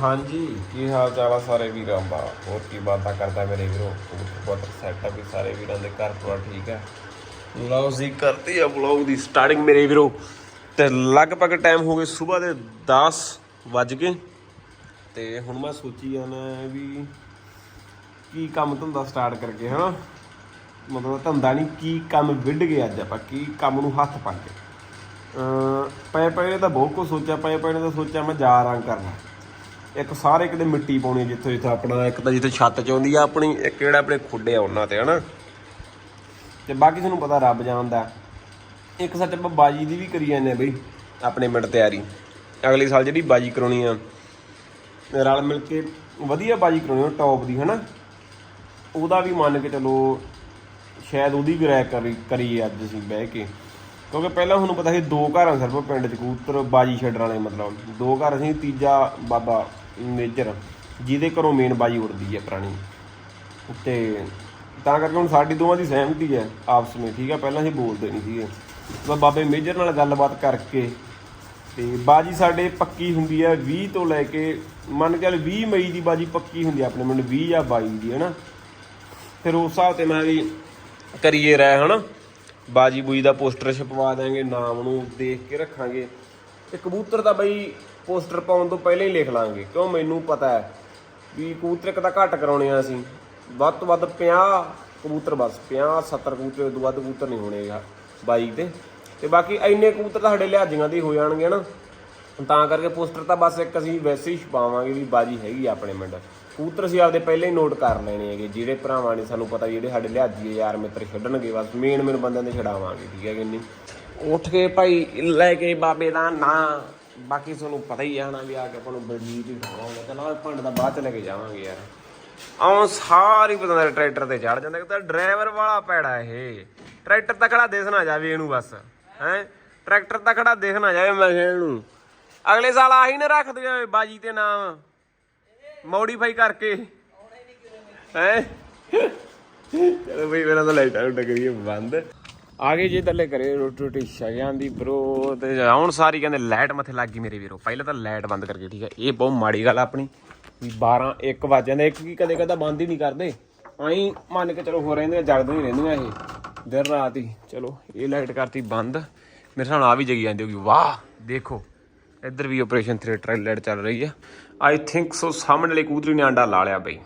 ਹਾਂਜੀ, ਕੀ ਹਾਲ ਚਾਲ ਆ ਸਾਰੇ ਵੀਰਾਂ? ਦਾ ਹੋਰ ਕੀ ਬਾਤਾਂ ਕਰਦਾ ਮੇਰੇ ਵੀਰੋ? ਕਬੂਤਰ ਸੈਟਅਪ ਵੀ ਸਾਰੇ ਵੀਰਾਂ ਦੇ ਘਰ ਪੂਰਾ ਠੀਕ ਹੈ ਲਓ ਜੀ, ਕਰਤੀ ਆ ਵਲੌਗ ਦੀ ਸਟਾਰਟਿੰਗ ਮੇਰੇ ਵੀਰੋ। ਤੇ ਲਗਭਗ ਟਾਈਮ ਹੋ ਗਏ ਸਵੇਰ ਦੇ 10 ਵੱਜ ਗਏ। ਤੇ ਹੁਣ ਮੈਂ ਸੋਚੀ ਜਾਣਾ ਵੀ ਕੀ ਕੰਮ ਧੰਦਾ ਸਟਾਰਟ ਕਰਕੇ, ਹਨਾ? ਮਤਲਬ ਧੰਦਾ ਨਹੀਂ, ਕੀ ਕੰਮ ਵਿੱਢ ਗਏ ਅੱਜ ਆਪਾਂ, ਕੀ ਕੰਮ ਨੂੰ ਹੱਥ ਪਾ ਕੇ। ਅਮ ਪਏ ਪਏ ਨੇ ਤਾਂ ਬਹੁਤ ਕੁਝ ਸੋਚਿਆ ਪਏ ਪਏ ਨੇ ਤਾਂ ਸੋਚਿਆ ਮੈਂ ਜਾ ਰਾਂ ਕਰਨਾ। ਇੱਕ ਸਾਰੇ ਕਿਤੇ ਮਿੱਟੀ ਪਾਉਣੀ ਹੈ ਜਿੱਥੇ ਜਿੱਥੇ ਆਪਣਾ ਇੱਕ ਤਾਂ ਜਿੱਥੇ ਛੱਤ ਚ ਆਉਂਦੀ ਆ ਆਪਣੀ, ਇੱਕ ਜਿਹੜਾ ਆਪਣੇ ਖੁੱਡੇ ਆ ਉਹਨਾਂ ਤੇ, ਹਨਾ? ਤੇ ਬਾਕੀ ਤੁਹਾਨੂੰ ਪਤਾ ਰੱਬ ਜਾਣਦਾ। ਇੱਕ ਸੱਚ ਆਪਾਂ ਬਾਜੀ ਦੀ ਵੀ ਕਰੀ ਜਾਂਦੇ ਆ ਬਈ, ਆਪਣੇ ਮਿੰਟ ਤਿਆਰੀ। ਅਗਲੇ ਸਾਲ ਜਿਹੜੀ ਬਾਜੀ ਕਰਾਉਣੀ ਆ, ਰਲ ਮਿਲ ਕੇ ਵਧੀਆ ਬਾਜੀ ਕਰਾਉਣੀ ਆ ਟੌਪ ਦੀ, ਹਨਾ? ਉਹਦਾ ਵੀ ਮੰਨ ਕੇ ਚਲੋ, ਸ਼ਾਇਦ ਉਹਦੀ ਵੀ ਰਾਇ ਕਰੀ ਕਰੀ ਅੱਜ ਅਸੀਂ ਬਹਿ ਕੇ। ਕਿਉਂਕਿ ਪਹਿਲਾਂ ਤੁਹਾਨੂੰ ਪਤਾ ਸੀ ਦੋ ਘਰਾਂ ਆ ਸਿਰਫ ਪਿੰਡ ਚ, ਕਬੂਤਰ ਬਾਜੀ ਛੱਡਣ ਵਾਲੇ ਮਤਲਬ। ਦੋ ਘਰ ਅਸੀਂ ਤੀਜਾ ਬਾਬਾ ਮੇਜਰ, ਜਿਹਦੇ ਘਰੋਂ ਮੇਨ ਬਾਜੀ ਉੜਦੀ ਹੈ ਪੁਰਾਣੀ। ਤੇ ਤਾਂ ਕਰਕੇ ਹੁਣ ਸਾਡੀ ਦੋਵਾਂ ਦੀ ਸਹਿਮਤੀ ਹੈ ਆਪਸ ਵਿੱਚ, ਠੀਕ ਹੈ, ਪਹਿਲਾਂ ਅਸੀਂ ਬੋਲਦੇ ਨਹੀਂ ਸੀਗੇ। ਤਾਂ ਬਾਬੇ ਮੇਜਰ ਨਾਲ ਗੱਲਬਾਤ ਕਰਕੇ, ਤੇ ਬਾਜੀ ਸਾਡੇ ਪੱਕੀ ਹੁੰਦੀ ਹੈ 20 ਤੋਂ ਲੈ ਕੇ, ਮੰਨ ਕੇ ਚੱਲ 20 ਮਈ ਦੀ ਬਾਜੀ ਪੱਕੀ ਹੁੰਦੀ ਹੈ ਆਪਣੇ ਮੈਨੂੰ 20 ਜਾਂ 22 ਦੀ ਹੈ ਨਾ ਫਿਰ ਉਸ ਹਿਸਾਬ ਤੇ ਮੈਂ ਵੀ ਕਰੀਏ ਰਹਿ ਹਨਾ? ਬਾਜੀ ਬੂਜੀ ਦਾ ਪੋਸਟਰ ਛਪਵਾ ਦਾਂਗੇ ਨਾਮ ਨੂੰ ਦੇਖ ਕੇ ਰੱਖਾਂਗੇ। ਤੇ ਕਬੂਤਰ ਤਾਂ ਬਈ ਪੋਸਟਰ ਪਾਉਣ ਤੋਂ ਪਹਿਲਾਂ ਹੀ ਲਿਖ ਲਾਂਗੇ। ਕਿਉਂ? ਮੈਨੂੰ ਪਤਾ ਹੈ ਵੀ ਕਬੂਤਰ ਇੱਕ ਤਾਂ ਘੱਟ ਕਰਾਉਣੇ ਆ ਅਸੀਂ। ਵੱਧ ਤੋਂ ਵੱਧ 50 ਕਬੂਤਰ ਬਸ 50 70 ਕਬੂਤਰ ਤੋਂ ਵੱਧ ਕਬੂਤਰ ਨਹੀਂ ਹੋਣੇਗਾ ਬਾਈਕ ਤੇ ਤੇ ਬਾਕੀ ਇੰਨੇ ਕਬੂਤਰ ਤਾਂ ਸਾਡੇ ਲਿਹਾਜ਼ੀਆਂ ਦੇ ਹੋ ਜਾਣਗੇ ਨਾ ਤਾਂ ਕਰਕੇ ਪੋਸਟਰ ਤਾਂ ਬਸ ਇੱਕ ਅਸੀਂ ਵੈਸੇ ਹੀ ਛਪਾਵਾਂਗੇ ਵੀ ਬਾਜੀ ਹੈਗੀ ਆ ਆਪਣੇ ਮਿੰਟ ਕਬੂਤਰ ਅਸੀਂ ਆਪਦੇ ਪਹਿਲਾਂ ਹੀ ਨੋਟ ਕਰ ਲੈਣੇ ਹੈਗੇ, ਜਿਹੜੇ ਭਰਾਵਾਂ ਨੇ ਸਾਨੂੰ ਪਤਾ ਜਿਹੜੇ ਸਾਡੇ ਲਿਹਾਜੀ ਯਾਰ ਮਿੱਤਰ ਛੱਡਣਗੇ, ਬਸ ਮੇਨ ਮੇਨ ਬੰਦਿਆਂ ਦੇ ਛਡਾਵਾਂਗੇ, ਠੀਕ ਹੈ ਕਿ ਨਹੀਂ? ਉੱਠ ਕੇ ਭਾਈ, ਲੈ ਕੇ ਬਾਬੇ ਦਾ ਨਾਂ। ਬਾਕੀ ਤੁਹਾਨੂੰ ਪਤਾ ਹੀ ਆ ਨਾ ਵੀ ਆ ਕੇ ਆਪਾਂ ਨੂੰ ਬਲਜੀਤ ਹੀ ਠਾਵਾਂਗੇ ਤੇ ਨਾਲ ਭੰਡ ਦਾ ਬਾਅਦ ਚ ਲੈ ਕੇ ਜਾਵਾਂਗੇ ਯਾਰ। ਆਉਂ ਸਾਰੀ ਪਤਾ ਟਰੈਕਟਰ ਤੇ ਚੜ ਜਾਂਦਾ ਤਾਂ ਡਰਾਈਵਰ ਵਾਲਾ ਪੈੜਾ ਇਹ। ਟਰੈਕਟਰ ਤਾਂ ਖੜਾ ਦਿਸ ਨਾ ਜਾਵੇ ਇਹਨੂੰ ਬਸ, ਹੈ? ਟਰੈਕਟਰ ਤਾਂ ਖੜਾ ਦਿਖ ਨਾ ਜਾਵੇ ਮੈਂ ਇਹਨੂੰ। ਅਗਲੇ ਸਾਲ ਆਹੀ ਨਾ ਰੱਖ ਦਿਓ ਬਾਜੀ ਤੇ ਨਾਮ। ਮੋਡੀਫਾਈ ਕਰਕੇ। ਹੈ? ਚਲੋ ਬਈ, ਮੇਰਾ ਤਾਂ ਲਾਈਟਾਂ ਉੱਡ ਕਰੀਏ ਬੰਦ। ਆ ਗਏ ਜੇ ਥੱਲੇ ਕਰੇ ਰੋਟੀ ਰੋਟੀ ਛਗਿਆਂ ਦੀ ਬਰੋ ਤੇ ਹੁਣ ਸਾਰੀ ਕਹਿੰਦੇ ਲਾਈਟ ਮੱਥੇ ਲੱਗ ਗਈ ਮੇਰੇ ਵੀਰੋ। ਪਹਿਲਾਂ ਤਾਂ ਲਾਈਟ ਬੰਦ ਕਰਕੇ, ਠੀਕ ਹੈ, ਇਹ ਬਹੁਤ ਮਾੜੀ ਗੱਲ ਆ ਆਪਣੀ, ਵੀ 12 1 ਵਜ ਜਾਂਦੇ, ਇੱਕ ਕੀ ਕਦੇ ਕਦਾ ਬੰਦ ਹੀ ਨਹੀਂ ਕਰਦੇ। ਆਈ ਮੰਨ ਕੇ ਚਲੋ ਹੋ ਰਹਿੰਦੀਆਂ, ਜਗਦੀਆਂ ਹੀ ਰਹਿੰਦੀਆਂ ਇਹ, ਦਿਨ ਰਾਤ ਹੀ। ਚਲੋ, ਇਹ ਲਾਈਟ ਕਰਤੀ ਬੰਦ, ਮੇਰੇ ਸਾਹਮਣੇ ਆ ਵੀ ਜਗੀ ਜਾਂਦੀ ਹੋਗੀ ਵਾਹ, ਦੇਖੋ, ਇੱਧਰ ਵੀ ਆਪਰੇਸ਼ਨ ਥੀਏਟਰ ਲਾਈਟ ਚੱਲ ਰਹੀ ਆ। ਆਈ ਥਿੰਕ ਸੋ ਸਾਹਮਣੇ ਵਾਲੇ ਕਬੂਤਰੀ ਨੇ ਆਂਡਾ ਲਾ ਲਿਆ ਬਈ।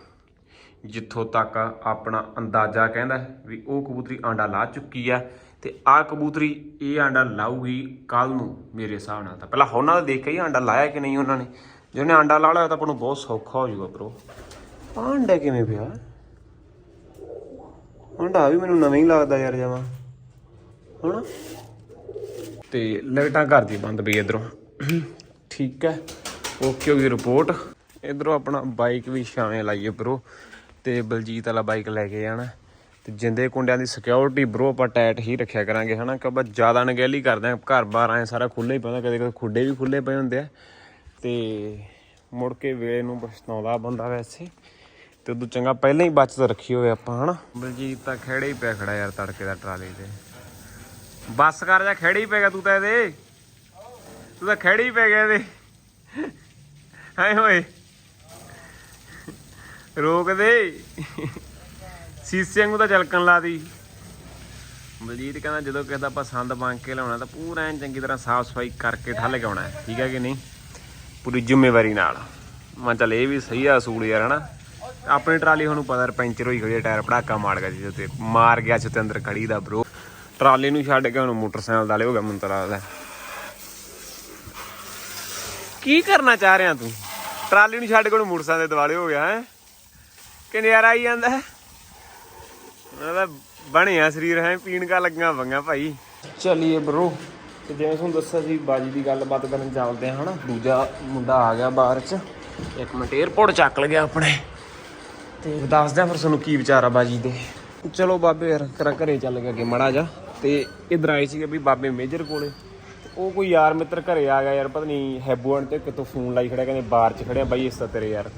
ਜਿੱਥੋਂ ਤੱਕ ਆਪਣਾ ਅੰਦਾਜ਼ਾ ਕਹਿੰਦਾ ਵੀ ਉਹ ਕਬੂਤਰੀ ਆਂਡਾ ਲਾ ਚੁੱਕੀ ਆ। ਤੇ ਆ ਕਬੂਤਰੀ ਇਹ ਆਂਡਾ ਲਾਊਗੀ ਕੱਲ ਨੂੰ ਮੇਰੇ ਹਿਸਾਬ ਨਾਲ ਤਾਂ। ਪਹਿਲਾਂ ਉਹਨਾਂ ਦਾ ਦੇਖ ਕੇ ਹੀ ਆਂਡਾ ਲਾਇਆ ਕਿ ਨਹੀਂ ਉਹਨਾਂ ਨੇ? ਜੇ ਉਹਨੇ ਆਂਡਾ ਲਾ ਲਿਆ ਤਾਂ ਆਪਾਂ ਨੂੰ ਬਹੁਤ ਸੌਖਾ ਹੋ ਜਾਊਗਾ ਬ్రో ਆਂਡਾ ਕਿਵੇਂ ਪਿਆ? ਆਂਡਾ ਵੀ ਮੈਨੂੰ ਨਵੇਂ ਹੀ ਲੱਗਦਾ ਯਾਰ ਜਮਾ। ਹਣਾ ਤੇ ਲਾਈਟਾਂ ਘਰ ਦੀ ਬੰਦ ਪਈ ਇਧਰੋਂ। ਠੀਕ ਹੈ, ਓਕੇ ਹੋ ਗਈ ਰਿਪੋਰਟ। ਇਧਰੋਂ ਆਪਣਾ ਬਾਈਕ ਵੀ ਛਾਵੇਂ ਲਾਈਏ ਬ్రో ਤੇ ਬਲਜੀਤ ਵਾਲਾ ਬਾਈਕ ਲੈ ਕੇ ਜਾਣਾ। ਤੇ ਜਿੰਦੇ ਕੁੰਡਿਆਂ ਦੀ ਸਿਕਿਉਰਿਟੀ ਬਰੋ ਆਪਾਂ ਟਾਈਟ ਹੀ ਰੱਖਿਆ ਕਰਾਂਗੇ, ਹਨਾ? ਕਿ ਆਪਾਂ ਜ਼ਿਆਦਾ ਨਗਹਿਲੀ ਕਰਦੇ ਆ ਘਰ ਬਾਰ ਆਏ ਸਾਰਾ ਖੁੱਲ੍ਹਾ ਹੀ ਪੈਂਦਾ ਕਦੇ ਕਦੇ ਖੁੱਡੇ ਵੀ ਖੁੱਲੇ ਪਏ ਹੁੰਦੇ ਆ। ਤੇ ਮੁੜ ਕੇ ਵੇਲੇ ਨੂੰ ਪਛਤਾਉਂਦਾ ਬੰਦਾ ਵੈਸੇ। ਤੇ ਉਦੋਂ ਚੰਗਾ ਪਹਿਲਾਂ ਹੀ ਬਚਤ ਰੱਖੀ ਹੋਵੇ ਆਪਾਂ, ਹਨਾ? ਬਲਜੀਤ ਤਾਂ ਖੜੇ ਹੀ ਪਿਆ ਖੜਾ ਯਾਰ ਤੜਕੇ ਦਾ ਟਰਾਲੀ ਤੇ। ਬੱਸ ਕਰ ਜਾ, ਖੜੇ ਹੀ ਪੈ ਗਿਆ ਤੂੰ ਤਾਂ ਇਹਦੇ। ਤੂੰ ਤਾਂ ਖੜੇ ਹੀ ਪੈ ਗਿਆ ਇਹਦੇ। ਹਾਏ ਹੋਏ। ਰੋਕ ਦੇ। ਸੀਸੇ ਵਾਂਗੂ ਤਾਂ ਚਲਕਣ ਲਾਦੀ ਬਲਜੀਤ ਕਹਿੰਦਾ ਜਦੋਂ ਕਿਸੇ ਦਾ ਆਪਾਂ ਸੰਦ ਬਣ ਕੇ ਲਾਉਣਾ ਤਾਂ ਪੂਰਾ ਐਨ ਚੰਗੀ ਤਰ੍ਹਾਂ ਸਾਫ਼ ਸਫ਼ਾਈ ਕਰਕੇ ਠੱਲ ਕੇ ਆਉਣਾ ਠੀਕ ਹੈ ਕਿ ਨਹੀਂ? ਪੂਰੀ ਜ਼ਿੰਮੇਵਾਰੀ ਨਾਲ। ਮੈਂ ਚੱਲ ਇਹ ਵੀ ਸਹੀ ਆ ਅਸੂਲ ਯਾਰ ਹਨਾ? ਆਪਣੀ ਟਰਾਲੀ ਤੁਹਾਨੂੰ ਪਤਾ ਪੈਂਚਰ ਹੋਈ ਖੜੀ ਆ, ਟਾਇਰ ਪੜਾਕਾ ਮਾਰ ਗਿਆ ਜੀ ਤੇ। ਮਾਰ ਗਿਆ ਸੀ ਤੇ ਅੰਦਰ ਖੜੀ ਦਾ ਬ్రో ਟਰਾਲੀ ਨੂੰ ਛੱਡ ਕੇ ਹੁਣ ਮੋਟਰਸਾਈਕਲ ਵਾਲੇ ਹੋ ਗਿਆ ਮੈਨੂੰ ਤਾਂ ਕੀ ਕਰਨਾ ਚਾਹ ਰਿਹਾ ਤੂੰ? ਟਰਾਲੀ ਨੂੰ ਛੱਡ ਕੇ ਹੁਣ ਮੋਟਰਸਾਈਕਲ ਦੇ ਦਿਵਾਲੇ ਹੋ ਗਿਆ ਹੈ? ਕਿ ਨਜ਼ਾਰਾ ਆਈ ਜਾਂਦਾ ਹੈ? ਬਣਿਆ ਸਰੀਰ ਹੈ ਪੀਣ ਕਾ ਲੱਗੀਆਂ ਵੰਗਾ ਭਾਈ। ਚਲਿਏ ਬਰੋ, ਤੇ ਜਿਵੇਂ ਤੁਹਾਨੂੰ ਦੱਸਿਆ ਸੀ, ਬਾਜੀ ਦੀ ਗੱਲਬਾਤ ਕਰਨ ਚੱਲਦੇ ਹਾਂ, ਹਨਾ? ਦੂਜਾ ਮੁੰਡਾ ਆ ਗਿਆ ਬਾਹਰ ਚ। ਇੱਕ ਮਿੰਟ 에어ਪੋਰਟ ਚੱਕ ਲਿਆ ਆਪਣੇ। ਤੇ ਦੱਸਦਾ ਫਿਰ ਤੁਹਾਨੂੰ ਕੀ ਵਿਚਾਰ ਆ ਬਾਜੀ ਦੇ। ਚਲੋ ਬਾਬੇ ਯਾਰ, ਤੇਰਾ ਘਰੇ ਚੱਲ ਗਿਆ ਕਿ ਮੜਾ ਜਾ ਤੇ ਇਧਰ ਆਏ ਸੀਗੇ ਵੀ ਬਾਬੇ ਮੇਜਰ ਕੋਲੇ। ਉਹ ਕੋਈ ਯਾਰ ਮਿੱਤਰ ਘਰੇ ਆ ਗਿਆ ਯਾਰ, ਪਤਾ ਨਹੀਂ ਹੈਬੂਅਨ ਤੇ ਕਿਤੋਂ ਫੋਨ ਲਾਈ ਖੜਿਆ, ਕਹਿੰਦੇ ਬਾਹਰ ਚ ਖੜਿਆ। ਬਾਈ, ਇਸ ਤਰ੍ਹਾਂ ਤੇਰੇ ਯਾਰ।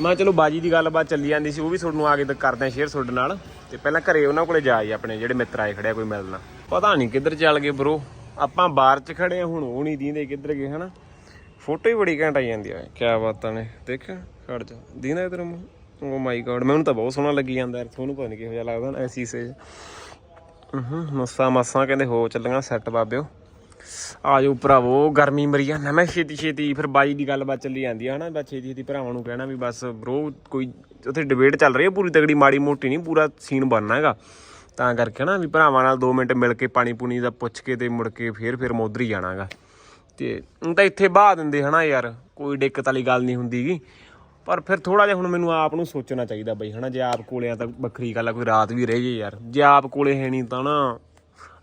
ਮੈਂ ਕਿਹਾ ਚਲੋ ਬਾਜੀ ਦੀ ਗੱਲਬਾਤ ਚੱਲੀ ਜਾਂਦੀ ਸੀ, ਉਹ ਵੀ ਤੁਹਾਨੂੰ ਆ ਕੇ ਤਾਂ ਕਰਦੇ ਆ ਸ਼ੇਅਰ ਤੁਹਾਡੇ ਨਾਲ। ਤੇ ਪਹਿਲਾਂ ਘਰੇ ਉਹਨਾਂ ਕੋਲੇ ਜਾ ਆਈ ਆਪਣੇ ਜਿਹੜੇ ਮਿੱਤਰ ਆਏ ਖੜਿਆ ਕੋਈ ਮਿਲਣਾ। ਪਤਾ ਨਹੀਂ ਕਿੱਧਰ ਚੱਲ ਗਏ ਬ్రో ਆਪਾਂ ਬਾਹਰ ਚ ਖੜੇ ਆ, ਹੁਣ ਉਹ ਨਹੀਂ ਦੀਂਦੇ ਕਿੱਧਰ ਗਏ, ਹਨਾ? ਫੋਟੋ ਹੀ ਬੜੀ ਘੈਂਟ ਆਈ ਜਾਂਦੀ ਆ। ਕੀ ਬਾਤਾਂ ਨੇ। ਦੇਖਿਆ ਖੜ ਜਾ। ਦੀਨਾ ਇਧਰ ਮੂੰਹ? ਓ ਮਾਈ ਗॉड ਮੈਨੂੰ ਤਾਂ ਬਹੁਤ ਸੋਹਣਾ ਲੱਗੀ ਜਾਂਦਾ ਯਾਰ, ਤੁਹਾਨੂੰ ਪਤਾ ਨਹੀਂ ਕਿਹੋ ਜਿਹਾ ਲੱਗਦਾ ਨਾ, ਐਸੀ ਸੇ ਹੂੰ ਮੱਸਾ ਮੱਸਾਂ ਕਹਿੰਦੇ ਹੋ ਚੱਲੀਆਂ ਸੈੱਟ ਬਾਬਿਓ। ਆ ਜਾਓ ਭਰਾਵੋ, ਗਰਮੀ ਮਰੀ ਜਾਂਦਾ ਮੈਂ ਛੇਤੀ ਛੇਤੀ ਫਿਰ ਬਾਈ ਦੀ ਗੱਲਬਾਤ ਚੱਲੀ ਜਾਂਦੀ ਆ, ਹਨਾ? ਬਸ ਛੇਤੀ ਛੇਤੀ ਭਰਾਵਾਂ ਨੂੰ ਕਹਿਣਾ ਵੀ ਬਸ ਬ్రో ਕੋਈ ਉੱਥੇ ਡਿਬੇਟ ਚੱਲ ਰਹੀ ਹੈ ਪੂਰੀ ਤਗੜੀ ਮਾੜੀ ਮੋਟੀ ਨਹੀਂ, ਪੂਰਾ ਸੀਨ ਬਣਨਾ ਹੈਗਾ। ਤਾਂ ਕਰਕੇ ਨਾ ਵੀ ਭਰਾਵਾਂ ਨਾਲ 2 ਮਿੰਟ ਮਿਲ ਕੇ ਪਾਣੀ ਪੂਣੀ ਦਾ ਪੁੱਛ ਕੇ ਤੇ ਮੁੜ ਕੇ ਫੇਰ ਫੇਰ ਮੋਧਰੀ ਜਾਣਾਗਾ ਤੇ ਹੁਣ ਤਾਂ ਇੱਥੇ ਬਾਹ ਦਿੰਦੇ ਹਨਾ ਯਾਰ, ਕੋਈ ਦਿੱਕਤ ਵਾਲੀ ਗੱਲ ਨਹੀਂ ਹੁੰਦੀਗੀ ਪਰ ਫਿਰ ਥੋੜਾ ਜਿਹਾ ਹੁਣ ਮੈਨੂੰ ਆਪ ਨੂੰ ਸੋਚਣਾ ਚਾਹੀਦਾ ਬਈ, ਹਨਾ? ਜੇ ਆਪ ਕੋਲੇ ਆ ਤਾਂ ਵੱਖਰੀ ਗੱਲ ਆ, ਕੋਈ ਰਾਤ ਵੀ ਰਹਿ ਜੇ ਯਾਰ। ਜੇ ਆਪ ਕੋਲੇ ਹੈ ਨਹੀਂ ਤਾਂ ਨਾ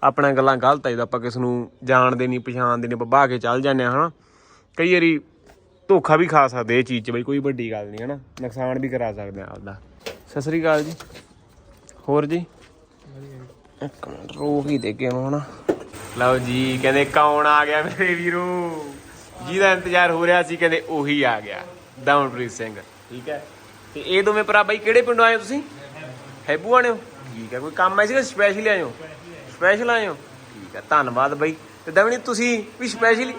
ਆਪਣਾ ਗੱਲਾਂ ਗਲਤ ਆ, ਜਦੋਂ ਆਪਾਂ ਕਿਸ ਨੂੰ ਜਾਣਦੇ ਨਹੀਂ, ਪਛਾਣਦੇ ਨਹੀਂ ਬੱਬਾ ਕੇ ਚੱਲ ਜਾਂਦੇ ਹਾਂ, ਹਨਾ? ਕਈ ਵਾਰੀ ਧੋਖਾ ਵੀ ਖਾ ਸਕਦੇ ਇਹ ਚੀਜ਼ 'ਚ ਬਈ, ਕੋਈ ਵੱਡੀ ਗੱਲ ਨਹੀਂ, ਹਨਾ? ਨੁਕਸਾਨ ਵੀ ਕਰਾ ਸਕਦੇ ਆ ਆਪਦਾ। ਸਤਿ ਸ੍ਰੀ ਅਕਾਲ ਜੀ। ਹੋਰ ਜੀ? ਇੱਕ ਮਿੰਟ ਰੋਕ ਹੀ ਦੇ ਕੇ ਹਨਾ? ਲਓ ਜੀ, ਕਹਿੰਦੇ ਕੌਣ ਆ ਗਿਆ ਮੇਰੇ ਵੀਰੋ? ਜਿਹਦਾ ਇੰਤਜ਼ਾਰ ਹੋ ਰਿਹਾ ਸੀ, ਕਹਿੰਦੇ ਉਹੀ ਆ ਗਿਆ, ਦਮਨਪ੍ਰੀਤ ਸਿੰਘ। ਠੀਕ ਹੈ? ਤੇ ਇਹ ਦੋਵੇਂ ਭਰਾ ਬਾਈ ਕਿਹੜੇ ਪਿੰਡੋਂ ਆਏ ਹੋ ਤੁਸੀਂ? ਹੈਬੂ ਆਣੇ ਹੋ? ਠੀਕ ਹੈ, ਕੋਈ ਕੰਮ ਆਇਆ ਸੀਗਾ ਸਪੈਸ਼ਲੀ ਆਏ ਹੋ? ਸਪੈਸ਼ਲ ਆਏ ਹੋ? ਠੀਕ ਹੈ ਧੰਨਵਾਦ ਬਾਈ। ਤੇ ਦਮਣੀ ਤੁਸੀਂ ਵੀ ਸਪੈਸ਼ਲੀ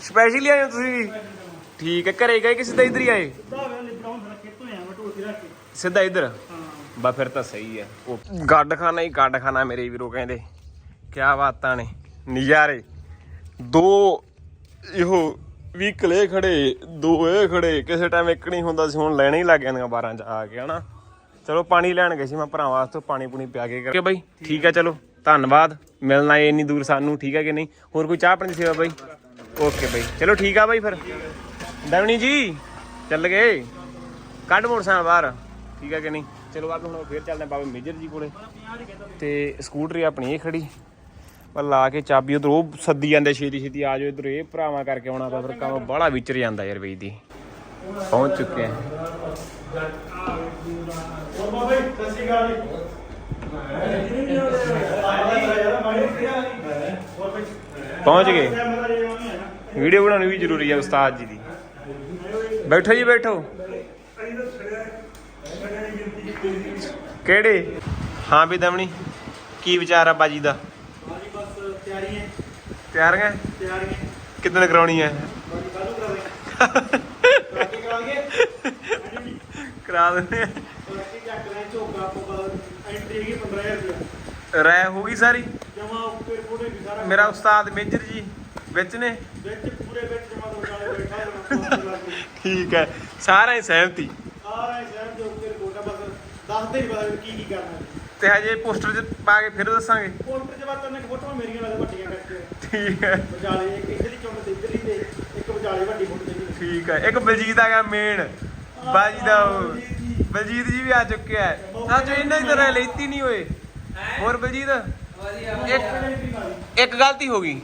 ਸਪੈਸ਼ਲੀ ਆਏ ਹੋ ਤੁਸੀਂ ਵੀ? ਠੀਕ ਹੈ ਘਰੇ ਗਏ ਕਿ ਸਿੱਧਾ ਇੱਧਰ ਹੀ ਆਏ? ਸਿੱਧਾ ਇੱਧਰ? ਬਾ, ਫਿਰ ਤਾਂ ਸਹੀ ਹੈ ਉਹ ਗੱਡ ਖਾਣਾ ਹੀ ਗੱਡ ਖਾਣਾ ਮੇਰੇ ਵੀਰੋ ਕਹਿੰਦੇ। ਕਿਆ ਬਾਤਾਂ ਨੇ, ਨਜ਼ਾਰੇ। ਦੋ ਇਹੋ ਵੀ ਕਲੇ ਖੜੇ, ਦੋ ਇਹ ਖੜੇ। ਕਿਸੇ ਟਾਈਮ ਇੱਕ ਨਹੀਂ ਹੁੰਦਾ ਸੀ, ਹੁਣ ਲੈਣੇ ਹੀ ਲੱਗ ਜਾਂਦੀਆਂ 12 ਚ ਆ ਕੇ, ਹਨਾ? ਚਲੋ ਪਾਣੀ ਲੈਣ ਗਏ ਸੀ ਮੈਂ ਭਰਾਵਾਂ ਵਾਸਤੇ ਪਾਣੀ ਪੂਣੀ ਪਿਆ ਕੇ ਕਰਕੇ ਬਾਈ। ਠੀਕ ਹੈ, ਚਲੋ, ਧੰਨਵਾਦ। ਮਿਲਣਾ ਏ ਇੰਨੀ ਦੂਰ ਸਾਨੂੰ, ਠੀਕ ਹੈ ਕਿ ਨਹੀਂ? ਹੋਰ ਕੋਈ ਚਾਹ ਪਾਣੀ ਦੀ ਸੇਵਾ ਬਾਈ? ਓਕੇ ਬਾਈ। ਚਲੋ ਠੀਕ ਆ ਬਾਈ ਫਿਰ। ਦਵਣੀ ਜੀ, ਚੱਲ ਗਏ। ਕੱਢ ਮੋਟਰਸਾਈਕਲ ਬਾਹਰ। ਠੀਕ ਹੈ ਕਿ ਨਹੀਂ? ਚਲੋ ਬਾਬੇ ਹੁਣ ਫੇਰ ਚੱਲਦੇ ਹਾਂ ਬਾਬਾ ਮੇਜਰ ਜੀ ਕੋਲੇ। ਤੇ ਸਕੂਟਰੀ ਆਪਣੀ ਇਹ ਖੜੀ। ਪਰ ਲਾ ਕੇ ਚਾਬੀ ਉਧਰ ਉਹ ਸੱਦੀ ਜਾਂਦੇ ਛੇਤੀ ਛੇਤੀ ਆ ਜਾਓ ਇਧਰ। ਇਹ ਭਰਾਵਾਂ ਕਰਕੇ ਆਉਣਾ ਤਾਂ ਫਿਰ ਕੰਮ ਬੜਾ ਵਿਚਰ ਜਾਂਦਾ ਯਾਰ ਬਈ ਦੀ। ਪਹੁੰਚ ਚੁੱਕੇ ਆ। ਪਹੁੰਚ ਗਏ। ਵੀਡੀਓ ਬਣਾਉਣੀ ਵੀ ਜ਼ਰੂਰੀ ਹੈ ਉਸਤਾਦ ਜੀ ਦੀ। ਬੈਠੋ ਜੀ, ਬੈਠੋ। ਕਿਹੜੇ? ਹਾਂ ਵੀ ਦਮਣੀ, ਕੀ ਵਿਚਾਰ ਆ ਬਾਜੀ ਦਾ? ਤਿਆਰੀਆਂ? ਕਿਦਾਂ ਕਰਾਉਣੀ ਹੈ ਕਰਾ ਦਿੰਦੇ। ਰਹਿ ਹੋ ਗਈ ਸਾਰੀ? ਮੇਰਾ ਉਸਤਾਦ ਮੇਜਰ ਜੀ ਵਿੱਚ ਨੇ? ਠੀਕ ਹੈ ਸਾਰਾ ਹੀ ਸਹਿਮਤੀ। ਦੱਸਦੇ ਹੀ ਪਤਾ ਕੀ ਕੀ ਕਰਨਾ ਤੇ ਹਜੇ ਪੋਸਟਰ 'ਚ ਪਾ ਕੇ ਫਿਰ ਦੱਸਾਂਗੇ। ਪੋਸਟਰ ਚ ਬਾਤਾਂ ਨੇ ਫੋਟੋਆਂ ਮੇਰੀਆਂ ਨਾਲ ਵੱਡੀਆਂ ਕਰਕੇ। ਠੀਕ ਹੈ। ਵਿਚਾਲੇ ਇੱਕ ਇਧਰਲੀ ਚੁੰਡ ਤੇ ਇਧਰਲੀ ਤੇ ਇੱਕ ਵਿਚਾਲੇ ਵੱਡੀ ਫੋਟੋ ਤੇ। ਠੀਕ ਹੈ ਇੱਕ ਬਲਜੀਤ ਆ ਗਿਆ ਮੇਨ ਬਾਜੀ ਦਾ ਉਹ। ਬਲਜੀਤ ਜੀ ਵੀ ਆ ਚੁੱਕਿਆ ਹੈ। ਆ ਇਹਨਾਂ ਦੀ ਤਰ੍ਹਾਂ ਲੈਤੀ ਨਹੀਂ ਹੋਏ ਹੋਰ ਬਲਜੀਤ? ਇੱਕ ਇੱਕ ਗਲਤੀ ਹੋ ਗਈ।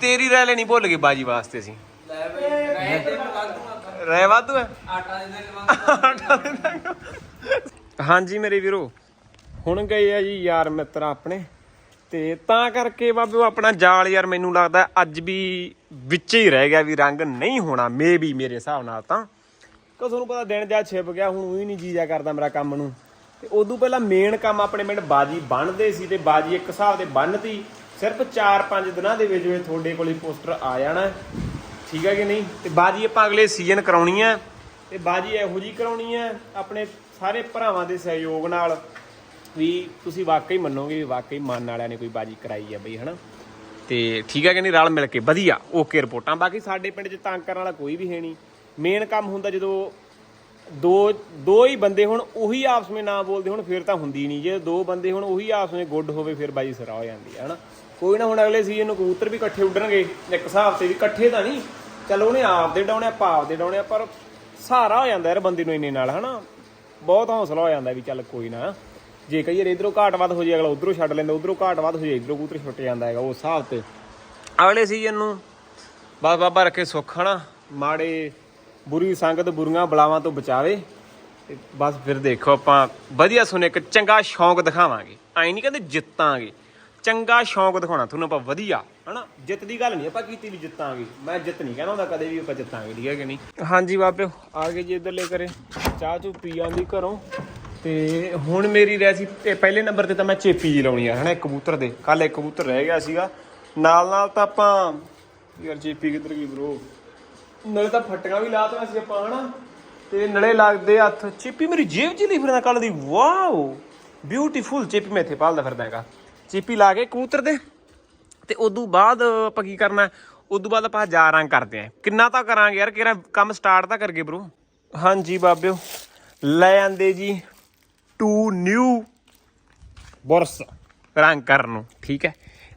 ਤੇਰੀ ਰਹਿ ਲੈਣੀ ਭੁੱਲ ਗਏ ਬਾਜੀ ਵਾਸਤੇ ਅਸੀਂ। ਰਹਿ ਵਾਧੂ ਹੈ? ਹਾਂਜੀ ਮੇਰੇ ਵੀਰੋ, ਹੁਣ ਗਏ ਆ ਜੀ ਯਾਰ ਮਿੱਤਰ ਆਪਣੇ। ਤੇ ਤਾਂ ਕਰਕੇ ਬਾਬੇ ਆਪਣਾ ਜਾਲ ਯਾਰ ਮੈਨੂੰ ਲੱਗਦਾ ਅੱਜ ਵੀ ਵਿੱਚ ਹੀ ਰਹਿ ਗਿਆ ਵੀ ਰੰਗ ਨਹੀਂ ਹੋਣਾ ਮੇ ਵੀ ਮੇਰੇ ਹਿਸਾਬ ਨਾਲ ਤਾਂ। ਕਿਉਂ ਤੁਹਾਨੂੰ ਪਤਾ ਦਿਨ ਜਾ ਛਿਪ ਗਿਆ, ਹੁਣ ਉਹੀ ਨਹੀਂ ਜੀਜਾ ਕਰਦਾ ਮੇਰਾ ਕੰਮ ਨੂੰ। ਤੇ ਉਦੋਂ ਪਹਿਲਾਂ ਮੇਨ ਕੰਮ ਆਪਣੇ ਪਿੰਡ ਬਾਜੀ ਬਣਦੇ ਸੀ ਤੇ ਬਾਜੀ ਇੱਕ ਹਿਸਾਬ ਦੇ ਬੰਨਤੀ ਸਿਰਫ 4-5 ਦਿਨਾਂ ਦੇ ਵਿੱਚ ਵਿੱਚ ਤੁਹਾਡੇ ਕੋਲੇ ਪੋਸਟਰ ਆ ਜਾਣਾ। ਠੀਕ ਹੈ ਕਿ ਨਹੀਂ? ਤੇ ਬਾਜੀ ਆਪਾਂ ਅਗਲੇ ਸੀਜ਼ਨ ਕਰਾਉਣੀ ਹੈ ਤੇ ਬਾਜੀ ਇਹੋ ਜੀ ਕਰਾਉਣੀ ਹੈ ਆਪਣੇ ਸਾਰੇ ਭਰਾਵਾਂ ਦੇ ਸਹਿਯੋਗ ਨਾਲ। ਵੀ ਤੁਸੀਂ ਵਾਕਈ ਮੰਨੋਗੇ ਵੀ ਵਾਕਈ ਮਨ ਵਾਲਿਆਂ ਨੇ ਕੋਈ ਬਾਜੀ ਕਰਾਈ ਹੈ ਬਈ, ਹਨਾ? ਤੇ ਠੀਕ ਹੈ ਕਿ ਨਹੀਂ? ਰਲ ਮਿਲ ਕੇ ਵਧੀਆ। ਓਕੇ ਰਿਪੋਰਟਾਂ। ਬਾਕੀ ਸਾਡੇ ਪਿੰਡ 'ਚ ਤੰਗ ਕਰਨ ਵਾਲਾ ਕੋਈ ਵੀ ਹੈ ਨਹੀਂ। ਮੇਨ ਕੰਮ ਹੁੰਦਾ ਜਦੋਂ ਦੋ ਦੋ ਹੀ ਬੰਦੇ ਹੁਣ ਉਹੀ ਆਪਸ ਵਿੱਚ ਨਾ ਬੋਲਦੇ ਹੁਣ ਫਿਰ ਤਾਂ ਹੁੰਦੀ ਨਹੀਂ। ਜੇ ਦੋ ਬੰਦੇ ਹੁਣ ਉਹੀ ਆਪਸ ਵਿੱਚ ਗੁੱਡ ਹੋਵੇ ਫਿਰ ਬਾਜੀ ਸਰਾ ਹੋ ਜਾਂਦੀ ਹੈ ਹਨਾ? ਕੋਈ ਨਾ ਹੁਣ ਅਗਲੇ ਸੀਜ਼ਨ ਨੂੰ ਕਬੂਤਰ ਵੀ ਇਕੱਠੇ ਉੱਡਣਗੇ ਇੱਕ ਹਿਸਾਬ ਤੇ ਵੀ ਇਕੱਠੇ ਤਾਂ ਨਹੀਂ। ਚਲੋ ਉਹਨੇ ਆਪ ਦੇ ਡਾਉਣੇ ਆਪਾਂ ਆਪ ਦੇ ਡਾਉਣੇ ਆ, ਪਰ ਸਹਾਰਾ ਹੋ ਜਾਂਦਾ ਯਾਰ ਬੰਦੇ ਨੂੰ ਇੰਨੇ ਨਾਲ ਹਨਾ? ਬਹੁਤ ਹੌਸਲਾ ਹੋ ਜਾਂਦਾ ਵੀ ਚੱਲ ਕੋਈ ਨਾ। ਜੇ ਕਈ ਵਾਰ ਇਧਰੋਂ ਘਾਟ ਵੱਧ ਹੋ ਜੇ ਅਗਲਾ ਉਧਰੋਂ ਛੱਡ ਲੈਂਦਾ ਉਧਰੋਂ ਘਾਟ ਵੱਧ ਹੋ ਜੇ ਇਧਰੋਂ ਕਬੂਤਰ ਛੁੱਟ ਜਾਂਦਾ ਹੈਗਾ ਉਸ ਹਿਸਾਬ ਤੇ। ਅਗਲੇ ਸੀਜ਼ਨ ਨੂੰ ਬਸ ਬਾਬਾ ਰੱਖੇ ਸੁੱਖ ਹਨਾ? ਮਾੜੇ ਬੁਰੀ ਸੰਗਤ ਬੁਰੀਆਂ ਬਲਾਵਾਂ ਤੋਂ ਬਚਾਵੇ ਤੇ ਬਸ ਫਿਰ ਦੇਖੋ ਆਪਾਂ ਵਧੀਆ ਸੁਣੇ ਇੱਕ ਚੰਗਾ ਸ਼ੌਂਕ ਦਿਖਾਵਾਂਗੇ। ਐਂ ਨਹੀਂ ਕਹਿੰਦੇ ਜਿੱਤਾਂਗੇ। ਚੰਗਾ ਸ਼ੌਂਕ ਦਿਖਾਉਣਾ ਤੁਹਾਨੂੰ ਆਪਾਂ ਵਧੀਆ, ਹਨਾ? ਜਿੱਤ ਦੀ ਗੱਲ ਨਹੀਂ, ਆਪਾਂ ਕੀਤੀ ਵੀ ਜਿੱਤਾਂਗੇ। ਮੈਂ ਜਿੱਤ ਨਹੀਂ ਕਹਿੰਦਾ ਹੁੰਦਾ, ਕਦੇ ਵੀ ਆਪਾਂ ਜਿੱਤਾਂਗੇ, ਠੀਕ ਹੈ ਕਿ ਨਹੀਂ? ਹਾਂਜੀ ਬਾਬਿਓ ਆ ਗਏ ਜੀ ਇੱਧਰਲੇ ਕਰੇ ਚਾਹ ਚੂ ਪੀ ਆਂਦੀ ਘਰੋਂ। ਤੇ ਹੁਣ ਮੇਰੀ ਰਹਿ ਸੀ, ਇਹ ਪਹਿਲੇ ਨੰਬਰ ਤੇ ਤਾਂ ਮੈਂ ਚੇਪੀ ਜੀ ਲਾਉਣੀ ਆ, ਹਨਾ, ਇੱਕ ਕਬੂਤਰ ਦੇ। ਕੱਲ ਇੱਕ ਕਬੂਤਰ ਰਹਿ ਗਿਆ ਸੀਗਾ। ਨਾਲ ਨਾਲ ਤਾਂ ਆਪਾਂ, ਯਾਰ ਚੇਪੀ ਕਿੱਧਰ ਗਈ ਬ్రో ਨਾਲੇ ਤਾਂ ਫਟੀਆਂ ਵੀ ਲਾਤੀਆਂ ਸੀ ਆਪਾਂ, ਹਨਾ? ਤੇ ਨਲੇ ਲੱਗਦੇ ਹੱਥ। ਚੀਪੀ ਮੇਰੀ ਜੇਬ 'ਚ ਲਈ ਫਿਰਦਾ ਕੱਲ ਦੀ। ਵਾਓ! ਬਿਊਟੀਫੁਲ ਚੀਪੀ ਮੈਂ ਇੱਥੇ ਪਾਲਦਾ ਫਿਰਦਾ ਹੈਗਾ। ਚੀਪੀ ਲਾ ਕੇ ਕਬੂਤਰ ਦੇ। ਤੇ ਉਦੋਂ ਬਾਅਦ ਆਪਾਂ ਕੀ ਕਰਨਾ ਉਦੋਂ ਬਾਅਦ ਆਪਾਂ ਹਜ਼ਾਰ ਰੰਗ ਕਰਦੇ ਆਂ ਕਿੰਨਾ ਤਾਂ ਕਰਾਂਗੇ ਯਾਰ? ਕਿਹੜਾ ਕੰਮ ਸਟਾਰਟ ਤਾਂ ਕਰਗੇ ਬ్రో ਹਾਂਜੀ ਬਾਬਿਓ। ਲੈ ਆਂਦੇ ਜੀ ਟੂ ਨਿਊ ਬੁਰਸ। ਰੰਗ ਕਰਨ ਨੂੰ। ਠੀਕ ਹੈ?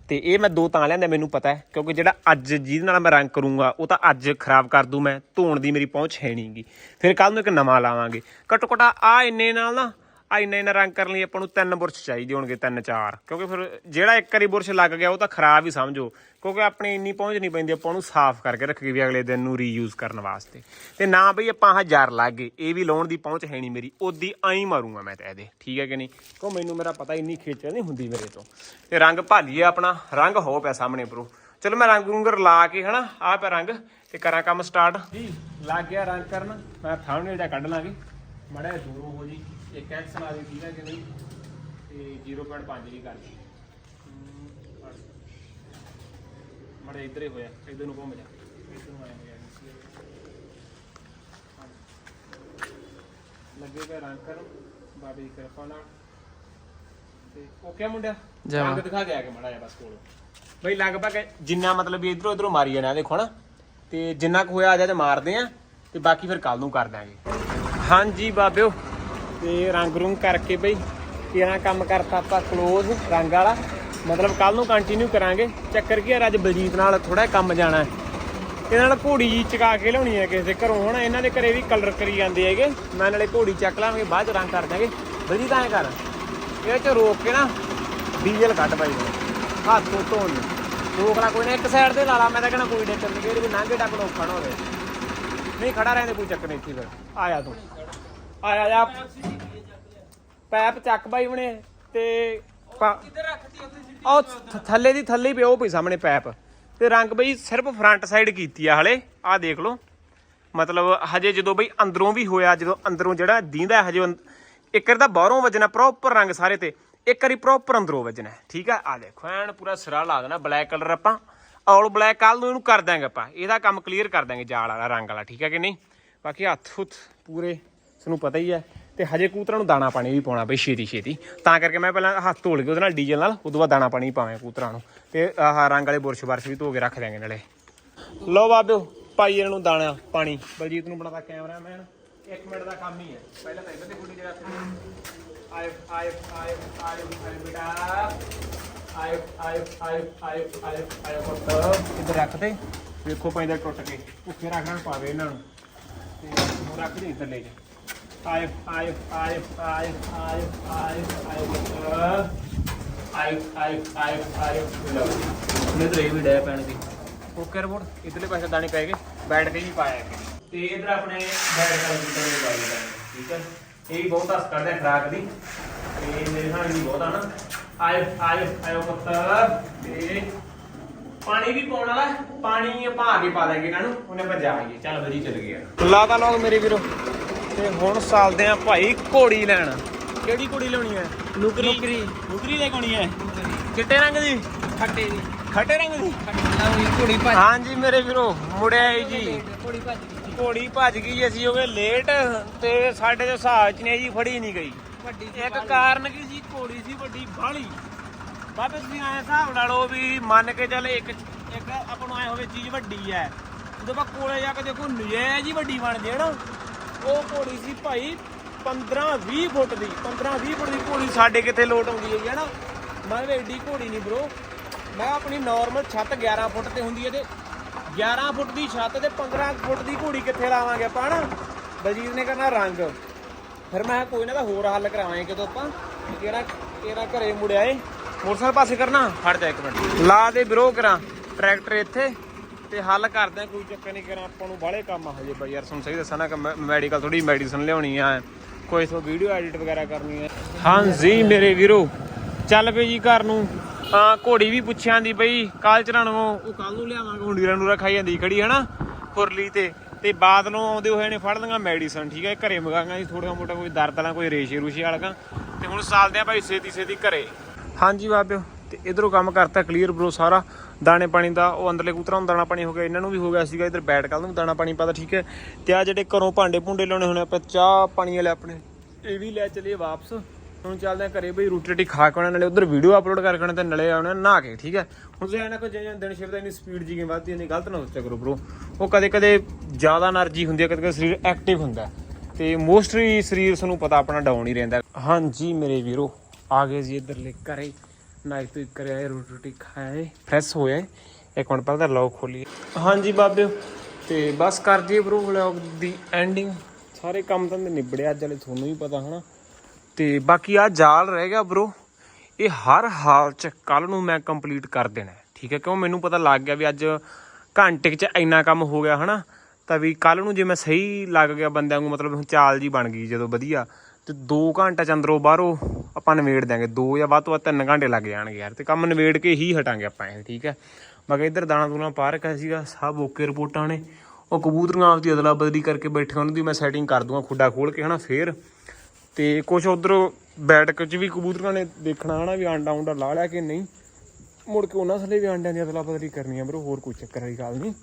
ਤੇ ਇਹ ਮੈਂ ਦੋ ਤਾਂ ਲਿਆਂਦਾ, ਮੈਨੂੰ ਪਤਾ ਹੈ, ਕਿਉਂਕਿ ਜਿਹੜਾ ਅੱਜ ਜਿਹਦੇ ਨਾਲ ਮੈਂ ਰੰਗ ਕਰੂੰਗਾ, ਉਹ ਤਾਂ ਅੱਜ ਖਰਾਬ ਕਰ ਦੂੰ ਮੈਂ, ਧੋਣ ਦੀ ਮੇਰੀ ਪਹੁੰਚ ਹੈ ਨਹੀਂਗੀ ਫਿਰ ਕੱਲ ਨੂੰ ਇੱਕ ਨਵਾਂ ਲਾਵਾਂਗੇ। ਘੱਟੋ ਘੱਟ ਆ ਇੰਨੇ ਨਾਲ ਨਾ ਆ ਇੰਨਾ ਇੰਨਾ ਰੰਗ ਕਰਨ ਲਈ ਆਪਾਂ ਨੂੰ ਤਿੰਨ ਬੁਰਸ਼ ਚਾਹੀਦੇ ਹੋਣਗੇ, ਤਿੰਨ ਚਾਰ। ਕਿਉਂਕਿ ਫਿਰ ਜਿਹੜਾ ਇੱਕ ਵਾਰੀ ਬੁਰਸ਼ ਲੱਗ ਗਿਆ, ਉਹ ਤਾਂ ਖਰਾਬ ਹੀ ਸਮਝੋ। ਕਿਉਂਕਿ ਆਪਣੀ ਇੰਨੀ ਪਹੁੰਚ ਨਹੀਂ ਪੈਂਦੀ, ਆਪਾਂ ਉਹਨੂੰ ਸਾਫ਼ ਕਰਕੇ ਰੱਖੀਏ ਵੀ ਅਗਲੇ ਦਿਨ ਨੂੰ ਰੀਯੂਜ਼ ਕਰਨ ਵਾਸਤੇ। ਤੇ ਨਾ ਬਈ ਆਪਾਂ ਹਜ਼ਾਰ ਲੱਗ ਗਏ, ਇਹ ਵੀ ਲਾਉਣ ਦੀ ਪਹੁੰਚ ਹੈ ਨਹੀਂ ਮੇਰੀ ਉਦੀ ਆਈ ਮਾਰੂੰਗਾ ਮੈਂ ਤਾਂ ਇਹਦੇ। ਠੀਕ ਹੈ ਕਿ ਨਹੀਂ? ਕਿਉਂ ਮੈਨੂੰ ਮੇਰਾ ਪਤਾ ਇੰਨੀ ਖੇਚ ਨਹੀਂ ਹੁੰਦੀ ਮੇਰੇ ਤੋਂ। ਤੇ ਰੰਗ ਭਾਲੀਏ ਆਪਣਾ, ਰੰਗ ਹੋ ਪਿਆ ਸਾਹਮਣੇ ਬਰੋ। ਚਲੋ ਮੈਂ ਰੰਗ ਰੁੰਗਰ ਲਾ ਕੇ ਹਨਾ, ਆਹ ਪਿਆ ਰੰਗ, ਤੇ ਕਰਾਂ ਕੰਮ ਸਟਾਰਟ ਜੀ, ਲੱਗ ਗਿਆ ਰੰਗ ਕਰਨ, ਮੈਂ ਥੰਬਨੇਲ ਦਾ ਕੱਢ ਲਾਂਗੇ। ਮੜਾ ਦੂਰੋਂ ਹੋ ਜੀ। ਇੱਕ ਐਕਸ ਲਾ ਦੇ ਹੈ ਕਿ ਨਹੀਂ? ਤੇ 0.5 ਵੀ ਕਰ ਦੇ ਮੜਾ ਇੱਧਰ ਹੀ ਹੋਇਆ ਇੱਧਰ ਨੂੰ ਘੁੰਮ ਜਾ। ਇੱਧਰ ਨੂੰ ਆਇਆ ਹੋਇਆ ਲੱਗੇਗਾ ਰੰਗ ਕਰਨ ਬਾਬੇ ਦੀ ਕਿਰਪਾ ਨਾਲ। ਤੇ ਓਕੇ ਮੁੰਡਿਆ? ਰੰਗ ਦਿਖਾ ਕੇ ਆ ਕੇ ਮੜਾ ਜਾ ਬਸ ਕੋਲ। ਬਈ ਲਗਭਗ ਜਿੰਨਾ ਮਤਲਬ ਵੀ ਇਧਰੋਂ ਇਧਰੋਂ ਮਾਰੀ ਜਾਣਾ ਦੇਖੋ ਨਾ। ਤੇ ਜਿੰਨਾ ਕੁ ਹੋਇਆ ਆ ਜਾ ਤੇ ਮਾਰਦੇ ਆ ਤੇ ਬਾਕੀ ਫਿਰ ਕੱਲ ਨੂੰ ਕਰ ਦਾਂਗੇ ਹਾਂਜੀ ਬਾਬਿਓ। ਤੇ ਰੰਗ ਰੁੰਗ ਕਰਕੇ ਬਈ ਕਿਹੜਾ ਕੰਮ ਕਰਤਾ ਆਪਾਂ ਕਲੋਜ਼ ਰੰਗ ਵਾਲਾ। ਮਤਲਬ ਕੱਲ ਨੂੰ ਕੰਟੀਨਿਊ ਕਰਾਂਗੇ। ਚੱਕਰ ਕੀ ਹੈ ਅੱਜ ਬਲਜੀਤ ਨਾਲ ਥੋੜਾ ਕੰਮ ਜਾਣਾ ਹੈ। ਇਹਨਾਂ ਨਾਲ ਘੋੜੀ ਜੀ ਚਕਾ ਕੇ ਲਿਆਉਣੀ ਹੈ ਕਿਸੇ ਦੇ ਘਰੋਂ। ਹੁਣ ਇਹਨਾਂ ਦੇ ਘਰੇ ਵੀ ਕਲਰ ਕਰੀ ਜਾਂਦੇ ਹੈਗੇ। ਮੈਂ ਨਾਲੇ ਘੋੜੀ ਚੱਕ ਲਾਂਗੇ, ਬਾਅਦ ਚ ਰੰਗ ਕਰ ਦਾਂਗੇ ਬਲਜੀਤ, ਐਂ ਕਰ। ਇਹ ਚ ਰੋਕ ਕੇ ਨਾ ਡੀਜ਼ਲ ਕੱਢ ਪਾਈ ਹੱਥ ਤੋਂ ਧੋਣ ਨੂੰ। ਰੋਕ ਲਾ, ਕੋਈ ਨਾ, ਇੱਕ ਸਾਈਡ ਤੇ ਲਾ ਲਾ। ਮੈਂ ਤਾਂ ਕਹਿੰਦਾ ਕੋਈ ਡੱਕਰ ਨਹੀਂ ਕਿਹੜੀ ਵੀ ਨਾਂਗੇ ਡੱਕ ਲੋ ਖੜਾ ਹੋਵੇ। ਨਹੀਂ, ਖੜਾ ਰਹਿੰਦੇ ਕੋਈ ਚੱਕਰ ਨਹੀਂ ਇੱਥੇ ਫਿਰ। ਆਇਆ ਤੂੰ। ਆਇਆ ਜਾ ਪੈਪ ਚੱਕ ਬਾਈ ਬਣੇ ਤੇ ਕਿੱਧਰ ਰੱਖਤੀ ਉਹ ਥ- ਥੱਲੇ ਦੀ ਥੱਲੇ ਹੀ ਪਿਓ ਪਈ ਸਾਹਮਣੇ ਪੈਪ। ਤੇ ਰੰਗ ਬਈ ਸਿਰਫ ਫਰੰਟ ਸਾਈਡ ਕੀਤੀ ਆ ਹਲੇ। ਆਹ ਦੇਖ ਲਓ। ਮਤਲਬ ਹਜੇ ਜਦੋਂ ਬਈ ਅੰਦਰੋਂ ਵੀ ਹੋਇਆ ਜਦੋਂ ਅੰਦਰੋਂ ਜਿਹੜਾ ਦੀਂਦਾ ਹੈ ਹਜੇ ਅੰਦ- ਇੱਕ ਵਾਰ ਤਾਂ ਬਾਹਰੋਂ ਵੱਜਣਾ ਪ੍ਰੋਪਰ ਰੰਗ ਸਾਰੇ ਤੇ। ਇੱਕ ਵਾਰੀ ਪ੍ਰੋਪਰ ਅੰਦਰੋਂ ਵੱਜਣਾ ਹੈ, ਠੀਕ ਆ? ਆ ਦੇਖੋ ਐਨ ਪੂਰਾ ਸਿਰਾ ਲਾ ਦੇਣਾ ਬਲੈਕ ਕਲਰ ਆਪਾਂ। ਆਲ ਬਲੈਕ ਕੱਲ ਨੂੰ ਇਹਨੂੰ ਕਰ ਦਾਂਗੇ ਆਪਾਂ। ਇਹਦਾ ਕੰਮ ਕਲੀਅਰ ਕਰ ਦਾਂਗੇ ਜਾਲ ਵਾਲਾ ਰੰਗ ਵਾਲਾ ਠੀਕ ਹੈ ਕਿ ਨਹੀਂ? ਬਾਕੀ ਹੱਥ ਹੁੱਥ ਪੂਰੇ ਤੁਹਾਨੂੰ ਪਤਾ ਹੀ ਹੈ। ਤੇ ਹਜੇ ਕੂਤਰਾਂ ਨੂੰ ਦਾਣਾ ਪਾਣੀ ਵੀ ਪਾਉਣਾ ਬਈ ਛੇਤੀ ਛੇਤੀ ਤਾਂ ਕਰਕੇ ਮੈਂ ਪਹਿਲਾਂ ਹੱਥ ਧੋ ਕੇ ਉਹਦੇ ਨਾਲ ਡੀਜ਼ਲ ਨਾਲ ਉਦੋਂ ਬਾਅਦ ਦਾਣਾ ਪਾਣੀ ਪਾਵਾਂ ਕੂਤਰਾਂ ਨੂੰ ਤੇ ਆਹ ਰੰਗ ਵਾਲੇ ਬੁਰਸ਼ ਬਰਸ਼ ਵੀ ਧੋ ਕੇ ਰੱਖ ਦਿਆਂਗੇ ਨਾਲੇ ਲਓ ਬਾਬਿਓ ਪਾਈ ਇਹਨਾਂ ਨੂੰ ਦਾਣਾ ਪਾਣੀ ਬਲਜੀਤ ਨੂੰ ਬਣਾਤਾ ਕੈਮਰਾਮੈਨ ਇੱਕ ਮਿੰਟ ਦਾ ਕੰਮ ਹੀ ਹੈ ਪਹਿਲਾਂ ਤਾਂ ਇੱਧਰ ਗੁੱਡੀ ਜਗ੍ਹਾ ਤੇ ਆਏ ਆਏ ਆਏ ਆਏ ਆਏ ਬੇਟਾ ਆਏ ਆਏ ਆਏ ਆਏ ਆਏ ਆਏ ਪੁੱਤ ਇੱਧਰ ਰੱਖ ਦੇ ਵੇਖੋ ਪੈਂਦਾ ਟੁੱਟ ਕੇ ਭੁੱਖੇ ਰੱਖਣਾ ਪਾਵੇ ਇਹਨਾਂ ਨੂੰ ਤੇ ਰੱਖ ਦੇ ਥੱਲੇ ਚ ਆਏ ਲਓ ਇਧਰ ਇਹ ਵੀ ਡੈ ਪੈਣ ਦੀ ਓਕੇ ਰਿਪੋਰਟ ਇਧਰਲੇ ਪਾਸੇ ਦਾਣੇ ਪੈ ਗਏ ਬੈਠ ਕੇ ਵੀ ਪਾਇਆ ਕਿ ਤੇ ਇਧਰ ਆਪਣੇ ਬੈਠ ਕੇ ਕੰਪਿਊਟਰ ਦੇ ਪਾਈ ਦਾਣੇ ਠੀਕ ਹੈ ਇਹ ਵੀ ਬਹੁਤ ਹੱਸ ਕਰਦੇ ਆ ਖਰਾਕ ਦੀ ਤੇ ਮੇਰੇ ਨਾਲ ਵੀ ਬਹੁਤ ਆ ਨਾ ਆਏ ਆਏ ਆਇਓ ਪੁੱਤ ਤੇ ਪਾਣੀ ਵੀ ਪਾਉਣ ਵਾਲਾ ਹੈ। ਪਾਣੀ ਆਪਾਂ ਆ ਕੇ ਪਾ ਦਾਂਗੇ ਇਹਨਾਂ ਨੂੰ ਉਹਨੇ ਆਪਾਂ ਜਾਵਾਂਗੇ ਚੱਲ ਵਧੀ ਚੱਲ ਗਿਆ ਲਾਤਾ ਲੋਕ ਮੇਰੇ ਵੀਰੋ ਤੇ ਹੁਣ ਸਾਲਦੇ ਆ ਭਾਈ ਘੋੜੀ ਲੈਣ। ਕਿਹੜੀ ਘੋੜੀ ਲੈਣੀ ਹੈ? ਨੁਕਰੀ। ਨੁਕਰੀ। ਨੁਕਰੀ ਲੈ ਕੋਣੀ ਹੈ? ਚਿੱਟੇ ਰੰਗ ਦੀ? ਖੱਟੇ ਦੀ। ਖੱਟੇ ਰੰਗ ਦੀ? ਕੁੜੀ ਭੱਜ ਹਾਂਜੀ ਮੇਰੇ ਵੀਰੋ ਮੁੜਿਆ ਈ ਜੀ। ਕੁੜੀ ਭੱਜ ਗਈ। ਘੋੜੀ ਭੱਜ ਗਈ ਅਸੀਂ ਹੋ ਗਏ ਲੇਟ ਤੇ ਸਾਡੇ ਦੇ ਹਿਸਾਬ ਚ ਨਹੀਂ ਜੀ ਫੜੀ ਨਹੀਂ ਗਈ। ਵੱਡੀ ਇੱਕ ਕਾਰਨ ਕੀ ਸੀ? ਘੋੜੀ ਸੀ ਵੱਡੀ ਬਾਹਲੀ ਬਾਬੇ ਤੁਸੀਂ ਐ ਹਿਸਾਬ ਲਾ ਲਓ ਵੀ ਮੰਨ ਕੇ ਚੱਲ ਇੱਕ ਇੱਕ ਆਪਾਂ ਨੂੰ ਐ ਹੋਵੇ ਚੀਜ਼ ਵੱਡੀ ਐ ਜਦੋਂ ਆਪਾਂ ਕੋਲੇ ਜਾ ਕੇ ਦੇਖੋ ਨਜਾਇਜ਼ ਹੀ ਵੱਡੀ ਬਣ ਜੇ ਨਾ। ਉਹ ਘੋੜੀ ਸੀ ਭਾਈ 15 20 ਫੁੱਟ ਦੀ 15 20 ਫੁੱਟ ਦੀ ਘੋੜੀ ਸਾਡੇ ਕਿੱਥੇ ਲੋਟ ਆਉਂਦੀ ਹੈ ਨਾ? ਮੈਂ ਕਿਹਾ ਐਡੀ ਘੋੜੀ ਨਹੀਂ ਬ్రో ਮੈਂ ਆਪਣੀ ਨਾਰਮਲ ਛੱਤ 11 ਫੁੱਟ ਤੇ ਹੁੰਦੀ ਹੈ ਤੇ 11 ਫੁੱਟ ਦੀ ਛੱਤ ਤੇ 15 ਫੁੱਟ ਦੀ ਘੋੜੀ ਕਿੱਥੇ ਲਾਵਾਂਗੇ ਆਪਾਂ ਹਨਾ? ਬਲਜੀਤ ਨੇ ਕਰਨਾ ਰੰਗ। ਫਿਰ ਮੈਂ ਕਿਹਾ ਕੋਈ ਨਾ ਤਾਂ ਹੋਰ ਹੱਲ ਕਰਾਵਾਂਗੇ ਕਿਤੋਂ ਆਪਾਂ। ਕਿਹੜਾ ਕਿਹੜਾ ਘਰੇ ਮੁੜਿਆ ਏ? ਮੋਟਰਸਾਈਕਲ ਪਾਸੇ ਕਰਨਾ? ਫੜ ਜਾ ਇੱਕ ਮਿੰਟ। ਲਾ ਦੇ ਵਿਰੋ ਕਰਾਂ। ਟਰੈਕਟਰ ਇੱਥੇ। ਤੇ ਹੱਲ ਕਰਦੇ ਆ ਕੋਈ ਚੱਕਰ ਨਹੀਂ ਕਰਾਂ ਆਪਾਂ ਨੂੰ ਬਾਹਲੇ ਕੰਮ ਆ ਹਜੇ ਬਾਈ ਯਾਰ ਤੁਹਾਨੂੰ ਸਹੀ ਦੱਸਾਂ ਨਾ ਕਿ ਮੈਡੀਕਲ ਥੋੜੀ ਮੈਡੀਸਨ ਲਿਆਉਣੀ ਆ। ਕੋਈ ਸੋ ਵੀਡੀਓ ਐਡਿਟ ਵਗੈਰਾ ਕਰਨੀ ਹੈ ਹਾਂਜੀ ਮੇਰੇ ਵੀਰੋ ਚੱਲ ਪਏ ਜੀ ਘਰ ਨੂੰ। ਹਾਂ ਘੋੜੀ ਵੀ ਪੁੱਛਿਆਂ ਦੀ ਬਈ ਕਾਲ ਚਰਾਣੋ ਉਹ ਕੱਲ ਨੂੰ ਲਿਆਵਾਂਗੇ ਹੁੰਡੀਰਾਂ ਨੂੰ ਰਖਾਈ ਜਾਂਦੀ ਖੜੀ ਹਨਾ? ਫੁਰਲੀ ਤੇ। ਤੇ ਬਾਦ ਨੂੰ ਆਉਂਦੇ ਹੋਏ ਨੇ ਫੜ ਲਈਆਂ ਮੈਡੀਸਨ ਠੀਕ ਹੈ ਘਰੇ ਮੰਗਾਂਗਾ ਜੀ ਥੋੜਾ ਮੋਟਾ ਕੋਈ ਦਰਦ ਵਾਲਾ ਕੋਈ ਰੇਸ਼ੇ ਰੂਸ਼ੇ ਵਾਲਾ ਤੇ ਹੁਣ ਸਾਲਦੇ ਆ ਭਾਈ ਛੇਤੀ ਛੇਤੀ ਘਰੇ। ਹਾਂਜੀ ਬਾਬਿਓ। ਤੇ ਇਧਰੋਂ ਕੰਮ ਕਰਤਾ ਕਲੀਅਰ ਬਰੋ ਸਾਰਾ। ਦਾਣੇ ਪਾਣੀ ਦਾ, ਉਹ ਅੰਦਰਲੇ ਕੂਤਰਾ ਨੂੰ ਦਾਣਾ ਪਾਣੀ ਹੋ ਗਿਆ, ਇਹਨਾਂ ਨੂੰ ਵੀ ਹੋ ਗਿਆ ਸੀਗਾ, ਇਧਰ ਬੈਠ ਕੱਲ ਨੂੰ ਦਾਣਾ ਪਾਣੀ ਪਾਦਾ ਠੀਕ ਹੈ। ਤੇ ਆ ਜਿਹੜੇ ਘਰੋਂ ਭਾਂਡੇ ਭੁੰਡੇ ਲਾਉਣੇ ਹੋਣੇ, ਆਪਾਂ ਚਾਹ ਪਾਣੀ ਵਾਲੇ ਆਪਣੇ, ਇਹ ਵੀ ਲੈ ਚਲੇ ਵਾਪਸ। ਹੁਣ ਚੱਲਦੇ ਆ ਘਰੇ ਬਈ, ਰੋਟੀ ਰੋਟੀ ਖਾ ਕੇ ਆਉਣਾ, ਨਾਲੇ ਉਧਰ ਵੀਡੀਓ ਅਪਲੋਡ ਕਰ ਕੇ ਤੇ ਨਾਲੇ ਆਉਣਾ ਨਾ ਕੇ, ਠੀਕ ਹੈ। ਹੁਣ ਜੇ ਇਹਨਾਂ ਕੋ ਜਿਵੇਂ ਦਿਨ ਸ਼ਿਫਟ ਇਨੀ ਸਪੀਡ ਜੀ ਕੇ ਵੱਧਦੀ ਇੰਨੀ ਗਲਤ ਨਾ ਸੋਚਿਆ ਕਰੋ ਬ్రో ਉਹ ਕਦੇ ਕਦੇ ਜ਼ਿਆਦਾ એનર્ਜੀ ਹੁੰਦੀ ਹੈ, ਕਦੇ ਕਦੇ ਸਰੀਰ ਐਕਟਿਵ ਹੁੰਦਾ ਤੇ ਮੋਸਟਲੀ ਸਰੀਰ ਸਾਨੂੰ ਪਤਾ, ਆਪਣਾ ਡਾਊਨ ਹੀ ਰਹਿੰਦਾ ਹਾਂਜੀ ਮੇਰੇ ਵੀਰੋ, ਆ ਗਏ ਜੀ ਇਧਰਲੇ ਘਰੇ। ਨਾਈਟ ਤੋਂ ਕਰਿਆ ਹੈ ਰੋਟੀ ਰੋਟੀ ਖਾਏ ਫਰੈਸ਼ ਹੋਏ ਇੱਕ ਮਿੰਟ ਪਹਿਲਾਂ ਲੌਕ ਖੋਲੀਏ ਹਾਂਜੀ ਬਾਬਿਓ ਤੇ ਬਸ ਕਰ ਜੀਏ ਬ్రో ਵਲੌਗ ਦੀ ਐਂਡਿੰਗ ਸਾਰੇ ਕੰਮ ਤਾਂ ਨਿਬੜਿਆ ਅੱਜ ਵਾਲੇ ਤੁਹਾਨੂੰ ਵੀ ਪਤਾ ਹਨਾ ਤੇ ਬਾਕੀ ਆ ਜਾਲ ਰਹਿ ਗਿਆ ਬ్రో ਇਹ ਹਰ ਹਾਲ ਚ ਕੱਲ ਨੂੰ ਮੈਂ ਕੰਪਲੀਟ ਕਰ ਦੇਣਾ ਠੀਕ ਹੈ ਕਿਉਂ ਮੈਨੂੰ ਪਤਾ ਲੱਗ ਗਿਆ ਵੀ ਅੱਜ ਘੰਟੇ ਚ ਇੰਨਾ ਕੰਮ ਹੋ ਗਿਆ ਹਨਾ ਤਾਂ ਵੀ ਕੱਲ ਨੂੰ ਜੇ ਮੈਂ ਸਹੀ ਲੱਗ ਗਿਆ ਬੰਦਿਆਂ ਨੂੰ ਮਤਲਬ ਚਾਲ ਜੀ ਬਣ ਗਈ ਜਦੋਂ ਵਧੀਆ ਤੇ 2 ਘੰਟਾ ਚ ਅੰਦਰੋਂ ਬਾਹਰੋਂ ਆਪਾਂ ਨਵੇੜ ਦਾਂਗੇ 2 ਜਾਂ ਵੱਧ ਤੋਂ ਵੱਧ 3 ਘੰਟੇ ਲੱਗ ਜਾਣਗੇ ਯਾਰ। ਤੇ ਕੰਮ ਨਵੇੜ ਕੇ ਹੀ ਹਟਾਂਗੇ ਆਪਾਂ ਇਹ, ਠੀਕ ਹੈ? ਬਾਕੀ ਇੱਧਰ ਦਾਣਾ ਦੂਣਾ ਪਾ ਰੱਖਿਆ ਸੀਗਾ, ਸਭ ਓਕੇ ਰਿਪੋਰਟਾਂ ਨੇ। ਉਹ ਕਬੂਤਰੀਆਂ ਆਪਦੀ ਅਦਲਾ ਬਦਲੀ ਕਰਕੇ ਬੈਠੇ ਉਹਨਾਂ ਦੀ ਮੈਂ ਸੈਟਿੰਗ ਕਰ ਦੂੰਗਾ ਖੁੱਡਾ ਖੋਲ ਕੇ, ਹਨਾ, ਫੇਰ। ਤੇ ਕੁਝ ਉਧਰ ਬੈਠਕ ਚ ਵੀ ਕਬੂਤਰਾਂ ਨੇ ਦੇਖਣਾ, ਹਨਾ, ਵੀ ਆਂਡਾ ਉਂਡਾ ਲਾ ਲਿਆ ਕਿ ਨਹੀਂ। ਮੁੜ ਕੇ ਉਹਨਾਂ ਥੱਲੇ ਵੀ ਆਂਡਿਆਂ ਦੀ ਅਦਲਾ ਬਦਲੀ ਕਰਨੀ ਆ ਬਰੋ ਹੋਰ ਕੋਈ ਚੱਕਰ ਵਾਲੀ ਗੱਲ ਨਹੀਂ।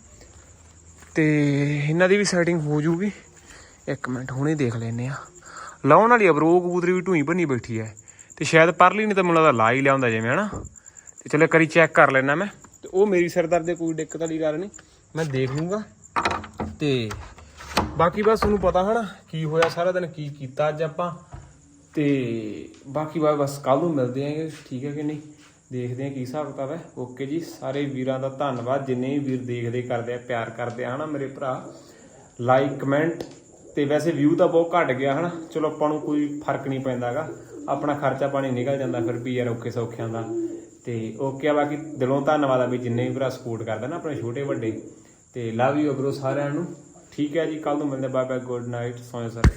ਤੇ ਇਹਨਾਂ ਦੀ ਵੀ ਸੈਟਿੰਗ ਹੋ ਜੂਗੀ। ਇੱਕ ਮਿੰਟ, ਹੁਣੇ ਦੇਖ ਲੈਨੇ ਆ ਲਾਉਣ ਵਾਲੀ ਆ ਬਰੋ ਕਬੂਤਰੀ ਵੀ ਢੂਈ ਭੰਨੀ ਬੈਠੀ ਐ। ਤੇ ਸ਼ਾਇਦ ਪਰਲੀ ਨਹੀਂ ਤਾਂ ਮੈਨੂੰ ਲੱਗਦਾ ਲਾ ਹੀ ਲਿਆਉਂਦਾ ਜਿਵੇਂ, ਹਨਾ? ਤੇ ਚਲੋ ਇੱਕ ਵਾਰੀ ਚੈੱਕ ਕਰ ਲੈਣਾ ਮੈਂ। ਤੇ ਉਹ ਮੇਰੀ ਸਿਰਦਰਦ ਦੇ ਕੋਈ ਦਿੱਕਤ ਵਾਲੀ ਗੱਲ ਨਹੀਂ, ਮੈਂ ਦੇਖ ਲੂੰਗਾ। ਤੇ ਬਾਕੀ ਬਸ ਤੁਹਾਨੂੰ ਪਤਾ, ਹਨਾ, ਕੀ ਹੋਇਆ ਸਾਰਾ ਦਿਨ, ਕੀ ਕੀਤਾ ਅੱਜ ਆਪਾਂ। ਤੇ ਬਾਕੀ ਬਸ ਬਸ ਕੱਲ ਨੂੰ ਮਿਲਦੇ ਆਂਗੇ, ਠੀਕ ਹੈ ਕਿ ਨਹੀਂ? ਦੇਖਦੇ ਆਂ ਕੀ ਹਿਸਾਬ ਕਿਤਾਬ ਹੈ। ਓਕੇ ਜੀ, ਸਾਰੇ ਵੀਰਾਂ ਦਾ ਧੰਨਵਾਦ। ਜਿੰਨੇ ਵੀ ਵੀਰ ਦੇਖਦੇ, ਕਰਦੇ ਆ, ਪਿਆਰ ਕਰਦੇ ਆ, ਹਨਾ, ਮੇਰੇ ਭਰਾ। ਲਾਈਕ ਕਮੈਂਟ ਤੇ ਵੈਸੇ ਵਿਊ ਤਾਂ ਬਹੁਤ ਘਟ ਗਿਆ ਹਨਾ। ਚਲੋ ਆਪਾਂ ਨੂੰ ਕੋਈ ਫ਼ਰਕ ਨਹੀਂ ਪੈਂਦਾਗਾ। ਆਪਣਾ ਖਰਚਾ ਪਾਣੀ ਨਿਕਲ ਜਾਂਦਾ ਫਿਰ ਵੀ ਯਾਰ ਔਖੇ ਸੌਖਿਆਂ ਦਾ। ਤੇ ਓਕੇ ਆ, ਬਾਕੀ ਦਿਲੋਂ ਧੰਨਵਾਦ ਆ ਵੀ ਜਿੰਨੇ ਵੀ ਭਰਾ ਸਪੋਰਟ ਕਰਦੇ ਨਾ ਆਪਣੇ ਛੋਟੇ ਵੱਡੇ। ਤੇ ਲਵ ਯੂ ਬ్రో ਸਾਰਿਆਂ ਨੂੰ। ਠੀਕ ਹੈ ਜੀ ਕੱਲ ਨੂੰ ਮਿਲਦੇ ਬਾਏ ਬਾਏ ਗੁੱਡ ਨਾਈਟ ਸੋਏ ਸਾਰੇ।